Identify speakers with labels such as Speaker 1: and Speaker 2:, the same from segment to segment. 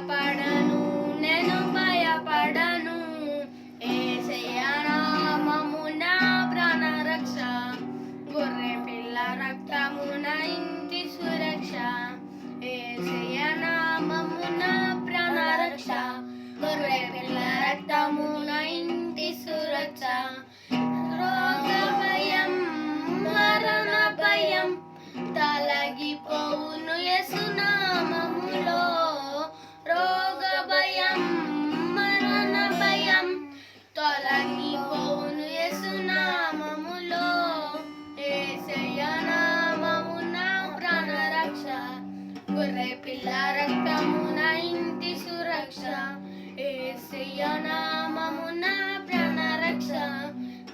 Speaker 1: భయపడను నేను భయపడను. ఏసయానామము నా ప్రాణ రక్ష. గొర్రె పిల్ల రక్తము నా ఇంటి సురక్ష. ఏసయానామము నా ప్రాణ రక్ష. గొర్రె పిల్ల రక్తము నా ఇంటి సురక్ష. దివ్యనామమున ప్రాణరక్ష.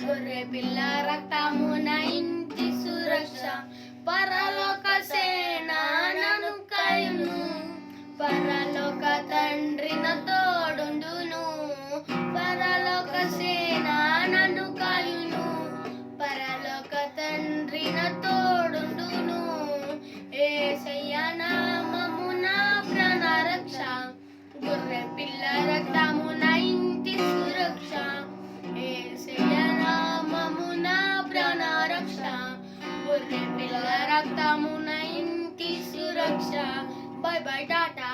Speaker 1: గొర్రె పిల్ల రక్తమున ఇంటి సురక్ష. పరలోక సేనాను కయును. పరలోక తండ్రిన తోడుండును. పరలోక సే రక్తమున ఇంటి సురక్ష. By by Tata.